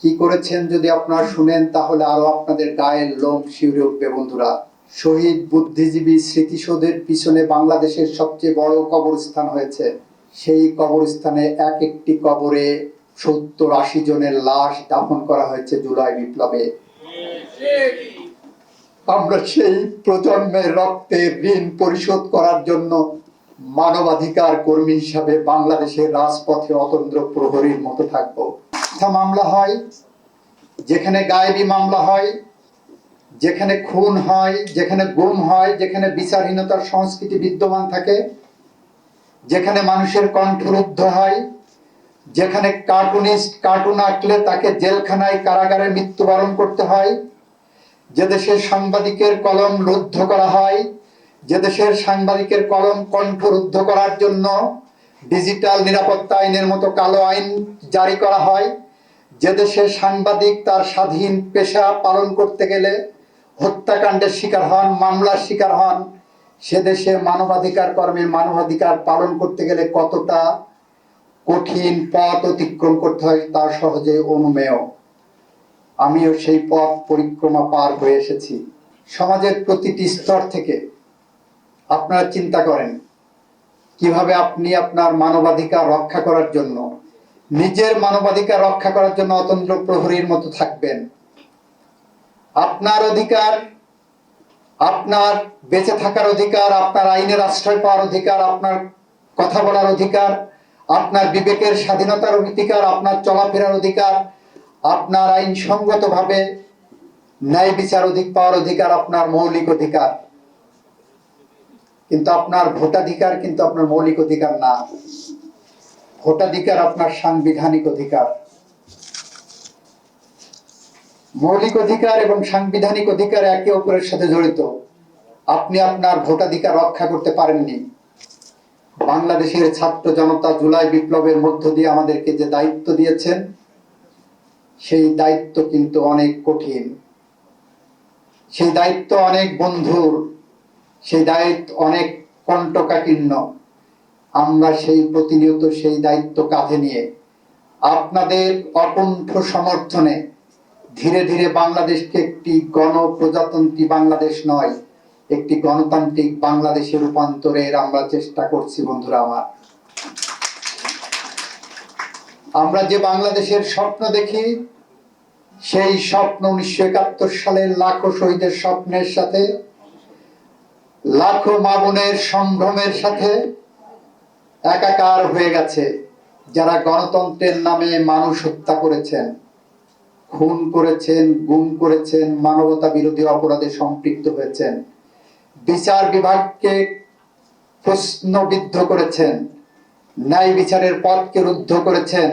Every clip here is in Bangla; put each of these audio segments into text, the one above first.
কি করেছেন যদি আপনারা শুনেন, তাহলে আরও আপনাদের গায়ের লোম শিউরে উঠবে, বন্ধুরা। শহীদ বুদ্ধিজীবী স্মৃতিসৌধের পিছনে বাংলাদেশের সবচেয়ে বড় কবরস্থান হয়েছে। সেই কবরস্থানে এক একটি কবরে সত্তর আশি জনের লাশ দাফন করা হয়েছে জুলাই বিপ্লবে। আমরা সেই প্রজন্মের রক্তের ঋণ পরিশোধ করার জন্য মানবাধিকার কর্মী হিসাবে বাংলাদেশের রাজপথে অতন্ত্র প্রহরীর মতো থাকব। মামলা হয়, যেখানে গায়েবী মামলা হয়, যেখানে খুন হয়, যেখানে গুম হয়, যেখানে বিচারহীনতার সংস্কৃতি বিদ্যমান থাকে, যেখানে মানুষের কণ্ঠরুদ্ধ হয়, যেখানে কার্টুনিস্ট, কার্টুন আঁকলে তাকে জেলখানায় কারাগারে মৃত্যুবরণ করতে হয়, যে দেশের সাংবাদিকের কলম রুদ্ধ করা হয় যে দেশের সাংবাদিকের কলম কণ্ঠরুদ্ধ করার জন্য ডিজিটাল নিরাপত্তা আইনের মতো কালো আইন জারি করা হয়, যে দেশের সাংবাদিক তার স্বাধীন পেশা পালন করতে গেলে হত্যাকাণ্ডের শিকার হন, মামলার শিকার হন, সে দেশে মানবাধিকার কর্মের মানবাধিকার পালন করতে গেলে কতটা কঠিন পথ অতিক্রম করতে হয় তা সহজে অনুমেয়। আমিও সেই পথ পরিক্রমা পার হয়ে এসেছি। সমাজের প্রতিটি স্তর থেকে আপনারা চিন্তা করেন, কীভাবে আপনি আপনার মানবাধিকার রক্ষা করার জন্য, নিজের মানবাধিকার রক্ষা করার জন্য অতন্ত্র প্রহরীর মতো থাকবেন। আপনার অধিকার, আপনার বেঁচে থাকার অধিকার, আপনার আইনের আশ্রয় পাওয়ার অধিকার, আপনার কথা বলার অধিকার, আপনার বিবেকের স্বাধীনতার অধিকার, আপনার চলাফেরার অধিকার, আপনার আইনসঙ্গতভাবে ন্যায় বিচার অধিক পাওয়ার অধিকার, আপনার মৌলিক অধিকার। কিন্তু আপনার ভোটাধিকার কিন্তু আপনার মৌলিক অধিকার না। ভোটাধিকার আপনার সাংবিধানিক অধিকার। মৌলিক অধিকার এবং সাংবিধানিক অধিকার একে অপরের সাথে জড়িত। আপনি আপনার ভোটাধিকার রক্ষা করতে পারেননি। বাংলাদেশের ছাত্র জনতা জুলাই বিপ্লবের মধ্য দিয়ে আমাদেরকে যে দায়িত্ব দিয়েছেন, সেই দায়িত্ব কিন্তু অনেক কঠিন। সেই দায়িত্ব অনেক বন্ধুর। সেই দায়িত্ব অনেক কণ্টকাকীর্ণ। আমরা সেই প্রতিনিয়ত সেই দায়িত্ব কাঁধে নিয়ে আপনাদের অকণ্ঠ সমর্থনে ধীরে ধীরে বাংলাদেশকে একটি গণপ্রজাতন্ত্রী বাংলাদেশ নয়, একটি গণতান্ত্রিক বাংলাদেশে রূপান্তরের আমরা চেষ্টা করছি বন্ধুরা আমার। আমরা যে বাংলাদেশের স্বপ্ন দেখি, সেই স্বপ্ন উনিশশো একাত্তর সালের লাখো শহীদের স্বপ্নের সাথে লাখো মামুনের সম্ভ্রমের সাথে একাকার হয়ে গেছে, যারা গণতন্ত্রের নামে মানুষ হত্যা করেছেন। খুন করেছেন, গুম করেছেন, মানবতা বিরোধী অপরাধে সম্পৃক্ত হয়েছেন। বিচার বিভাগকে প্রশ্নবিদ্ধ করেছেন, ন্যায় বিচারের পথকে রুদ্ধ করেছেন,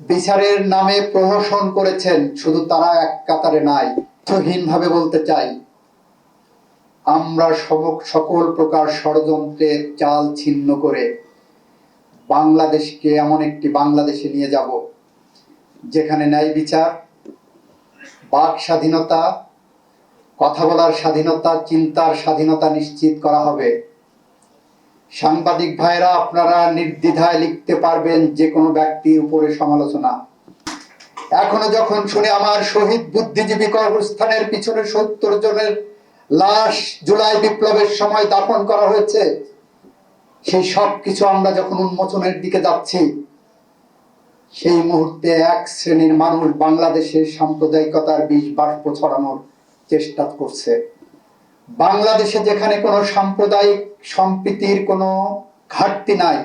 বিচারের নামে প্রহসন করেছেন, শুধু তারা এক কাতারে নাই। অর্থহীন বলতে চাই আমরা সকল প্রকার ষড়যন্ত্রের চাল ছিন্ন করে বাংলাদেশকে এমন একটি বাংলাদেশে নিয়ে যাব, যেখানে ন্যায় বিচার, বাক স্বাধীনতা, কথা বলার স্বাধীনতা, চিন্তার স্বাধীনতা নিশ্চিত করা হবে। সাংবাদিক ভাইরা আপনারা নির্দ্বিধায় লিখতে পারবেন যে কোনো ব্যক্তির উপরে সমালোচনা। এখনও যখন শুনে আমার শহীদ বুদ্ধিজীবী কর্মস্থানের পিছনে সত্তর জনের লাশ জুলাই বিপ্লবের সময় দাপন করা হয়েছে। সেই সব কিছু আমরা যখন উন্মোচনের দিকে যাচ্ছি, সেই মুহূর্তে এক শ্রেণির মানুষ বাংলাদেশের সাম্প্রদায়িকতার বিষ বাষ্প ছড়ানোর চেষ্টা করছে। বাংলাদেশে যেখানে কোনো সাম্প্রদায়িক সম্প্রীতির কোনো ঘাটতি নাই,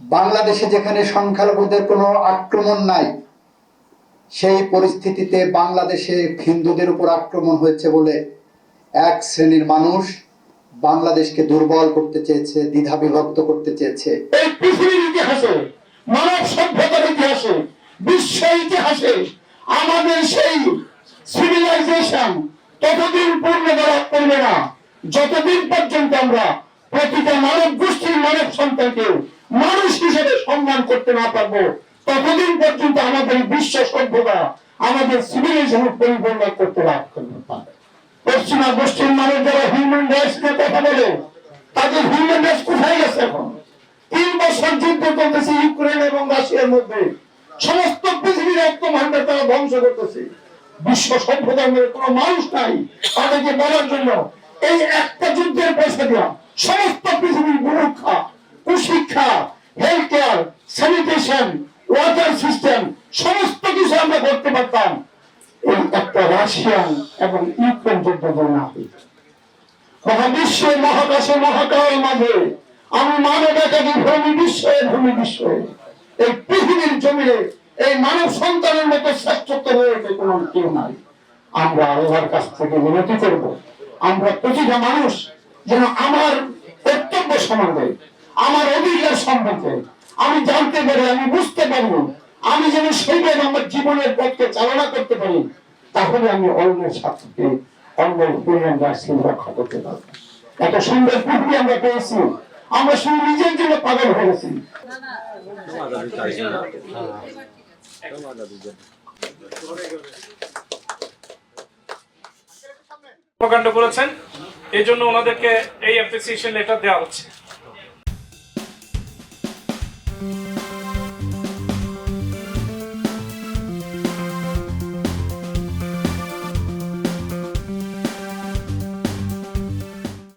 বাংলাদেশে যেখানে সংখ্যালঘুদের কোনো আক্রমণ নাই, সেই পরিস্থিতিতে বাংলাদেশে হিন্দুদের উপর আক্রমণ হয়েছে বলে এক শ্রেণির মানুষ বাংলাদেশকে দুর্বল করতে চেয়েছে দ্বিধা বিভক্ত করতে চেয়েছে। এই পৃথিবীর ইতিহাসে, মানব সভ্যতার ইতিহাসে বিশ্ব ইতিহাসে আমাদের সেই সিভিলাইজেশন ততদিন পূর্ণ করা করবে না। যতদিন পর্যন্ত আমরা প্রতিটা মানব গোষ্ঠীর মানব সন্তানকে মানুষ হিসেবে সম্মান করতে না পারব, ততদিন পর্যন্ত আমাদের বিশ্ব সভ্যতা আমাদের সিভিলাইজেশন পরিপূর্ণ করতে না পারবে। পশ্চিমা গোষ্ঠীর মানুষ যারা হিউম্যান রাইটস নিয়ে কথা বলে, তাদের হিউম্যান রাইটস কোথায় গেছে এখন? তিন বছর যুদ্ধ চলতেছে ইউক্রেন এবং রাশিয়ার মধ্যে। সমস্ত পৃথিবীর রক্ত ভান্ডার তারা ধ্বংস করতেছে। বিশ্ব মধ্যে কোনো মানুষ নাই তাদেরকে বলার জন্য। এই একটা যুদ্ধের পয়সা দেওয়া সমস্ত পৃথিবীর সুরক্ষা কুশিক্ষা health care sanitation water system সমস্ত কিছু আমরা করতে পারতাম এই একটা রাশিয়ান এবং ইউক্রেন যুদ্ধ যদি না হইত মহাবিশ্বে মহাকাশে মহাকাল মাঝে আমি মানব একাকি ভূমি বিশ্বে ভূমি বিশ্বে, এই পৃথিবীর জমিনে এই মানব সন্তানের মতো শ্রেষ্ঠত্ব রয়েছে কোন কেউ নাই। আমরা আল্লাহর কাছ থেকে বিনতি করব। আমরা প্রতিটা মানুষ যেন আমার কর্তব্য সম্বন্ধে, আমার অধিকার সম্পর্কে আমি জানতে পারি, আমি বুঝতে পারব আমি যেন সেইভাবে আমার জীবনের পথকে চালনা করতে পারি। তাহলে আমি অন্যের স্বার্থকে অন্যের কল্যাণ রাষ্ট্রীয় রক্ষা করতে পারব এত সুন্দর পূর্তি আমরা পেয়েছি। আমরা শুধু নিজের জন্য পাগল হয়েছি প্রকাণ্ড করেছেন। এই জন্য ওনাদেরকে এই অ্যাপ্রিসিয়েশন লেটার দেওয়া হচ্ছে।